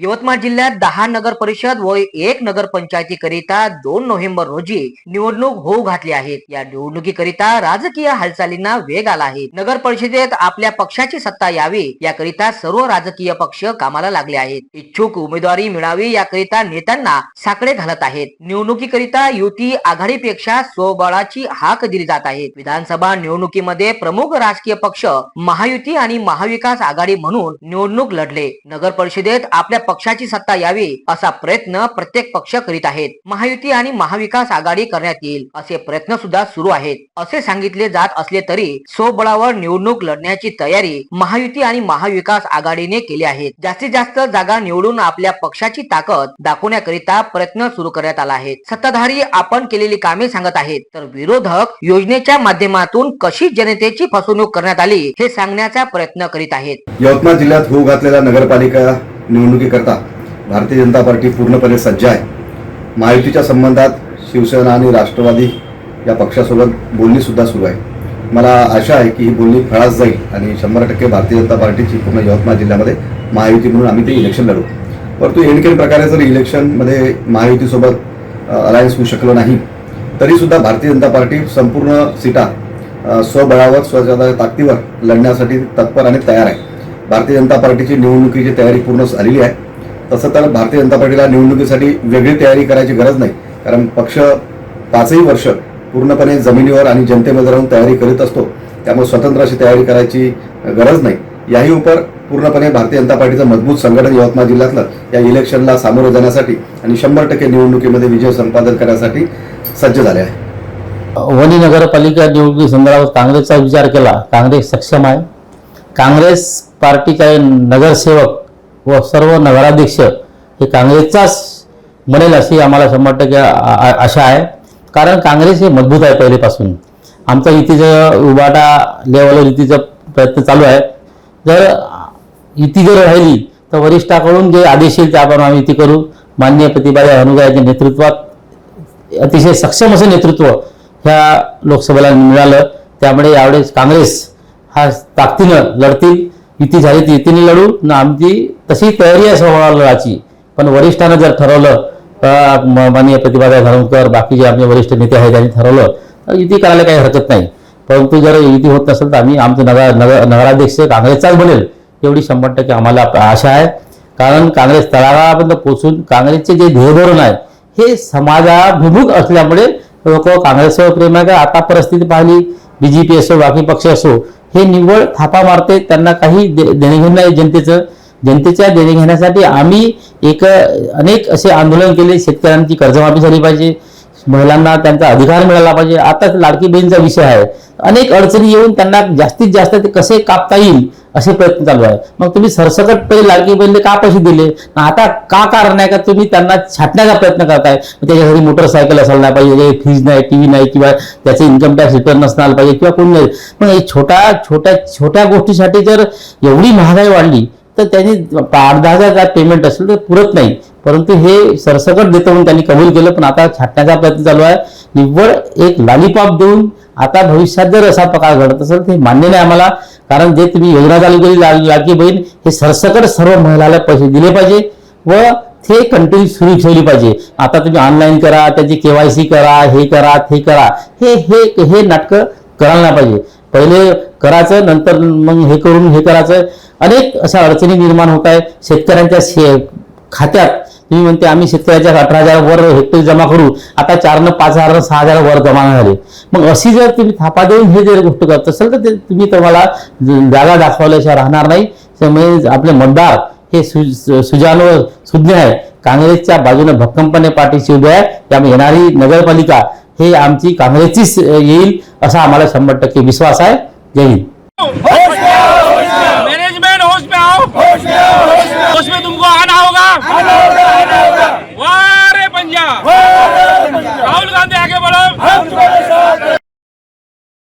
यवतमाळ जिल्ह्यात दहा नगर परिषद व एक नगरपंचायतीकरिता दोन नोव्हेंबर रोजी निवडणूक होऊ घातली आहेत या निवडणुकीकरिता राजकीय हालचालींना वेग आला आहे. नगर परिषदेत आपल्या पक्षाची सत्ता यावी याकरिता सर्व राजकीय पक्ष कामाला लागले आहेत. इच्छुक उमेदवारी मिळावी याकरिता नेत्यांना साकडे घालत आहेत. निवडणुकीकरिता युती आघाडीपेक्षा स्वबळाची हाक दिली जात आहे. विधानसभा निवडणुकीमध्ये प्रमुख राजकीय पक्ष महायुती आणि महाविकास आघाडी म्हणून निवडणूक लढले. नगर परिषदेत आपल्या पक्षाची सत्ता यावी असा प्रयत्न प्रत्येक पक्ष करीत आहेत. महायुती आणि महाविकास आघाडी करण्यात येईल असे प्रयत्न सुद्धा सुरू आहेत. असे सांगितले जात असले तरी स्वबळावर निवडणूक लढण्याची तयारी महायुती आणि महाविकास आघाडीने केली आहे. जास्तीत जास्त जागा निवडून आपल्या पक्षाची ताकद दाखवण्याकरिता प्रयत्न सुरू करण्यात आला आहे. सत्ताधारी आपण केलेली कामे सांगत आहेत तर विरोधक योजनेच्या माध्यमातून कशी जनतेची फसवणूक करण्यात आली हे सांगण्याचा प्रयत्न करीत आहेत. यवतमाळ जिल्ह्यात होऊ घातलेला नगरपालिका निवडणुकीकरता भारतीय जनता पार्टी पूर्णपणे सज्ज आहे. महायुतीच्या संबंधात शिवसेना आणि राष्ट्रवादी या पक्षासोबत बोलणीसुद्धा सुरू आहे. मला आशा आहे की ही बोलणी फळास जाईल आणि शंभर टक्के भारतीय जनता पार्टीची पूर्ण यवतमाळ जिल्ह्यामध्ये महायुती म्हणून आम्ही ते इलेक्शन लढू. परंतु एनकेन प्रकारे जर इलेक्शनमध्ये महायुतीसोबत अलायन्स होऊ शकलो नाही तरीसुद्धा भारतीय जनता पार्टी संपूर्ण सीटा स्वबळावर स्वतःच्या ताकदीवर लढण्यासाठी तत्पर आणि तयार आहे. भारतीय जनता पार्टीची निवडणुकीची तयारी पूर्ण झालेली आहे. तसं तर भारतीय जनता पार्टीला निवडणुकीसाठी वेगळी तयारी करायची गरज नाही. कारण पक्ष पाचही वर्ष पूर्णपणे जमिनीवर आणि जनतेमध्ये राहून तयारी करीत असतो. त्यामुळे स्वतंत्र अशी तयारी करायची गरज नाही. याही उपर पूर्णपणे भारतीय जनता पार्टीचं मजबूत संघटन यवतमाळ जिल्ह्यातलं या इलेक्शनला सामोरं जाण्यासाठी आणि शंभर टक्के निवडणुकीमध्ये विजय संपादन करण्यासाठी सज्ज झाले आहे. वणी नगरपालिका निवडणुकी संदर्भात काँग्रेसचा विचार केला. काँग्रेस सक्षम आहे. काँग्रेस पार्टीचे नगरसेवक व सर्व नगराध्यक्ष हे काँग्रेसचाच बनेल अशी आम्हाला शंभर टक्के आशा आहे. कारण काँग्रेस हे मजबूत आहे पहिलेपासून. आमचा युतीचं उबाटा लेवलवर युतीचा प्रयत्न चालू आहे. जर युती जर राहिली तर वरिष्ठाकडून जे आदेश येईल त्याप्रमाणे आम्ही युती करू. मान्य प्रतिभाताई हनुगाच्या नेतृत्वात अतिशय सक्षम असं नेतृत्व ह्या लोकसभेला मिळालं. त्यामुळे यावेळेस काँग्रेस हा ताकदीनं लढतील युती झाली ती युतीने लढू. न आमची तशी तयारी आहे स्वभावाला लढाची पण वरिष्ठानं जर ठरवलं अं, म- माननीय प्रतिभाताई धरणकर बाकीचे आमचे वरिष्ठ नेते आहेत त्यांनी ठरवलं तर युती करायला काही हरकत नाही. परंतु जर युती होत नसेल तर आम्ही आमचं नगर नगर नगराध्यक्ष काँग्रेसचाच बनेल एवढी शंभर टक्के आम्हाला आशा आहे. कारण काँग्रेस तळागाळापर्यंत पोहोचून काँग्रेसचे जे ध्येयधोरण आहे हे समाजाभिमुख असल्यामुळे लोक काँग्रेसवर प्रेम आहे. का आता परिस्थिती पाहिली बीजेपी असो बाकी पक्ष असो हे निव्वळ थापा मारते त्यांना काही दे- देणेघेणं नाही जनतेचं. जनतेच्या देणेघेण्यासाठी आम्ही एक अनेक असे आंदोलन केले शेतकऱ्यांची कर्जमाफी झाली पाहिजे महिलांना त्यांचा अधिकार मिळाला पाहिजे. आता लाडकी बहीणचा विषय आहे. अनेक अडचणी येऊन त्यांना जास्तीत जास्त ते कसे कापता येईल असे प्रयत्न चालू आहे मग तुम्ही सरसकट पहिले लाडकी बहिणीला का पैसे दिले? आता का कारण आहे का तुम्ही त्यांना छाटण्याचा प्रयत्न करताय? त्याच्यासाठी मोटरसायकल असायला नाही पाहिजे फ्रीज नाही टीव्ही नाही किंवा त्याचे इन्कम टॅक्स रिटर्न नसणार पाहिजे किंवा कोण नाही. मग छोट्या छोट्या छोट्या गोष्टीसाठी जर एवढी महागाई वाढली तर त्यांनी आठ दहा हजार पेमेंट असेल तर पुरत नाही. परंतु हे सरसकट देतो म्हणून त्यांनी कबूल केलं पण आता छाटण्याचा प्रयत्न चालू आहे. निव्वळ एक लॉलीपॉप देऊन आता भविष्यात जर असा प्रकार घडत असेल ते मान्य नाही आम्हाला. कारण जे तुम्ही योजना चालू केली लाडकी बहीण हे सरसकट सर्व महिलाला पैसे दिले पाहिजे व ते कंटिन्यू सुरू ठेवली पाहिजे. आता तुम्ही ऑनलाईन करा त्याची केवायसी करा हे करा ते करा. हे हे हे नाटकं करायला नाही पाहिजे. पहिले करायचं नंतर मग हे करून हे करायचं. अनेक अशा अडचणी निर्माण होत आहे शेतकऱ्यांच्या शे खात्यात मी म्हणते आम्ही शेतकऱ्याच्या अठरा हजार वर हेक्टर जमा करू. आता चार न पाच हजार सहा हजार वर जमा झाले. मग अशी जर तुम्ही थापा देऊन हे जर गोष्ट करत असाल तर तुम्ही तुम्हाला ज- जागा दाखवल्याशिवाय राहणार नाही. त्यामुळे आपले मतदार हे सु व सुज्ञ आहे. काँग्रेसच्या बाजूने भक्कमपणे पाठीशी उभे आहे. त्यामुळे येणारी नगरपालिका हे आमची काँग्रेसचीच येईल असा आम्हाला शंभर टक्के विश्वास आहे. जय हिंद. हो, हो, हो.